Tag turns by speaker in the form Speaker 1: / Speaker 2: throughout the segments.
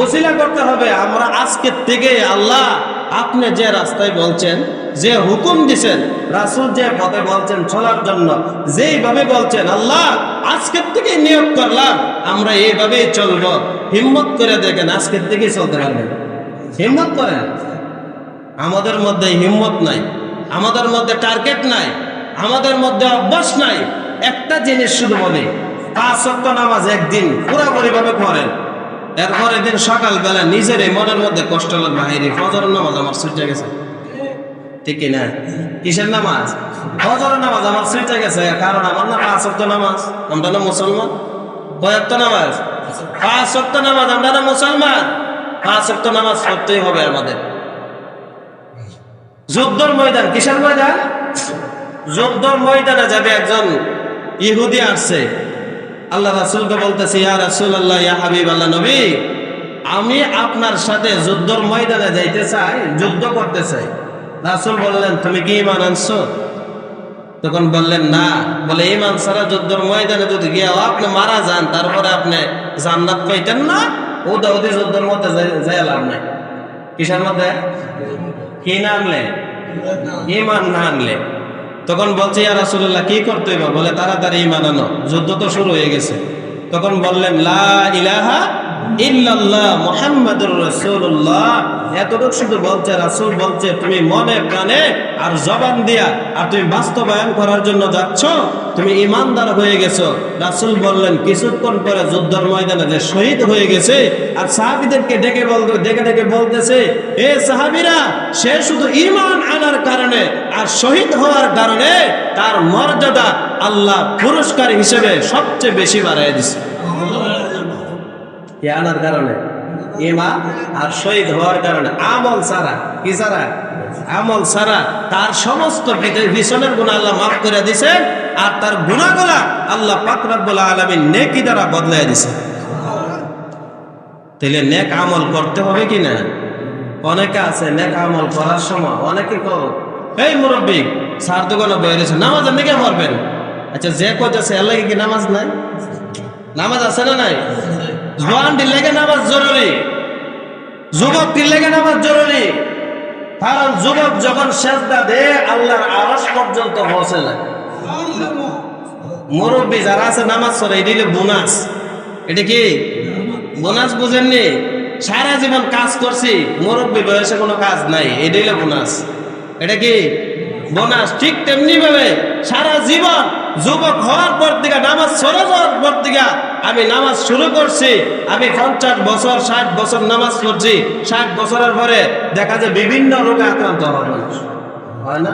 Speaker 1: ওসিলা করতে হবে। আমরা আজকের থেকে আল্লাহ আপনি যে রাস্তায় বলছেন, যে হুকুম দিছেন, রাসূল যে পথে বলছেন চলার জন্য, যেইভাবে বলছেন, আল্লাহ আজকের থেকে নিয়োগ করলাম, আমরা এইভাবেই চলব। হিম্মত করে দেখেন আজকের থেকেই চলতে পারবেন হিম্মত করেন? আমাদের মধ্যে হিম্মত নাই, আমাদের মধ্যে টার্গেট নাই, আমাদের মধ্যে অভ্যাস নাই। একটা জিনিস শুধু বলি, পাঁচ ওয়াক্ত নামাজ একদিন পুরাপুরি ভাবে করেন এরপরের দিন সকালবেলা নিজের মনের মধ্যে কষ্ট লাগবে হাইরে ফজর নামাজ আমার ছুটে গেছে। ঠিক না? কিসের নামাজ? ফজর নামাজ আমার ছুটে গেছে, কারণ আমার না পাঁচ ওয়াক্ত নামাজ। আমরা না মুসলমান? কয়েকটা নামাজ? পাঁচ ওয়াক্ত নামাজ, আমরা না মুসলমান? পাঁচ ওয়াক্ত নামাজ পড়তেই হবে আমাদের। যুদ্ধর ময়দান, কিসের ময়দান? যুদ্ধর ময়দানে যাবে একজন ইহুদি আসছে। আল্লাহ রাসুলকে বলতেছে ইয়া রাসুল আল্লাহ ইয়া হাবিব আল্লাহ নবী আমি আপনার সাথে যুদ্ধর ময়দানে যাইতে চাই যুদ্ধ করতে চাই। রাসুল বললেন তুমি কি ইমান আনছো? তখন বললেন না। বলে ইমান ছাড়া যুদ্ধর ময়দানে যদি গিয়ে আপনি মারা যান তারপরে আপনি জান্নাত পাইতেন না ও দাউদি যুদ্ধের মধ্যে যাই লাভ নাই। কিসের মধ্যে? কি না আনলে? ইমান না আনলে। তখন বলছে, ইয়া রাসূলুল্লাহ, কি করতে হইবা? বলে, তাড়াতাড়ি ইমান আনো, যুদ্ধ তো শুরু হয়ে গেছে। তখন বললেন, লা ইলাহা ইল্লাল্লাহ মুহাম্মাদুর রাসূলুল্লাহ। এতটুকু শুধু বলছে বলছে, তুমি মনে প্রাণে আর জবান দিয়া আর তুমি বাস্তবায়ন করার জন্য যাচ্ছ, তুমি ইমানদার হয়ে গেছো। বললেন, কিছুক্ষণ পরে ময়দানে যে শহীদ হয়ে গেছে আর সাহাবীদেরকে ডেকে বল, ডেকে ডেকে বলতেছে, এ সাহাবীরা, সে শুধু ইমান আনার কারণে আর শহীদ হওয়ার কারণে তার মর্যাদা আল্লাহ পুরস্কার হিসেবে সবচেয়ে বেশি বাড়াই দিছে। কি আনার কারণে। ইমান আর শহীদ হওয়ার কারণে। আমল সারা কি সারা আমল সারা তার সমস্ত পিছনের গুণা আল্লাহ মাফ করে দিছে আর তার গুণাগুলা আল্লাহ পাক রব্বুল আলামিন নেকি দ্বারা বদলাই দিছে। তাহলে নেক আমল করতে হবে কি না? অনেকে আছে নেক আমল করার সময়, অনেকে কর এই মুরব্বী সার দোকানে বেরিয়েছে নামাজ নাকি পড়বেন আচ্ছা যে কইতেছে এর লাগে কি নামাজ নাই? নামাজ আছে না নাই? জোয়ানটির লেগে নামাজ জরুরি। যুবকটির লেগে নামাজ জরুরি। কারণ যুবক যখন সেজদা দে আল্লাহর আরস পর্যন্ত পৌঁছে যায়। মুরব্বী যারা আছে, নামাজ পড়ে, এটি বোনাস। এটা কি? বোনাস বুঝেননি? সারা জীবন কাজ করছি, মুরব্বী বয়সে কোনো কাজ নাই এটাই বোনাস। এটা কি? বোনাস। ঠিক তেমনি ভাবে সারা জীবন যুবক হওয়ার পর থেকে, নামাজ ছেড়ে যাওয়ার পর থেকে আমি নামাজ শুরু করছি। আমি পঞ্চাশ বছর, ষাট বছর নামাজ পড়ছি। ষাট বছরের পরে দেখা যায় বিভিন্ন রোগে আক্রান্ত হয় না?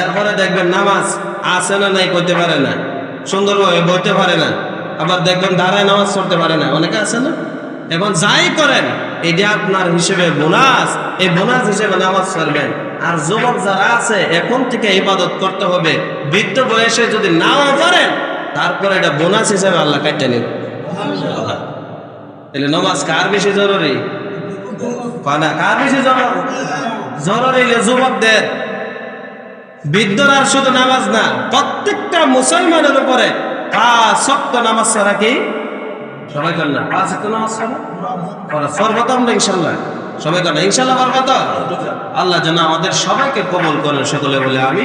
Speaker 1: এরপরে দেখবেন নামাজ আছে না নাই করতে পারে না। সুন্দরভাবে বইতে পারে না। আবার দেখবেন দাঁড়ায় নামাজ পড়তে পারে না। অনেকে আছে না? এখন যাই করেন এটা আপনার হিসেবে বোনাস। এই বোনাস হিসেবে নামাজ পড়বেন আর যুবক যারা আছে, এখন থেকে ইবাদত করতে হবে। বৃদ্ধ বয়সে যদি নাও পারেন, তারপরে এটা বোনাস হিসেবে আল্লাহ কাটতে নিন। তাহলে নামাজ কার বেশি জরুরি? কার বেশি জরুরি? জরুরি যুবকদের। বৃদ্ধরা শুধু নামাজ না, প্রত্যেকটা মুসলমানের উপরে পাঁচ সপ্ত নামাজ ছাড়া কি সবাই না। করা ইনশাল্লাহ। সবাই করেন ইনশাল্লাহ পারব আল্লাহ যেন আমাদের সবাইকে কবল করেন, সকলে বলে আমি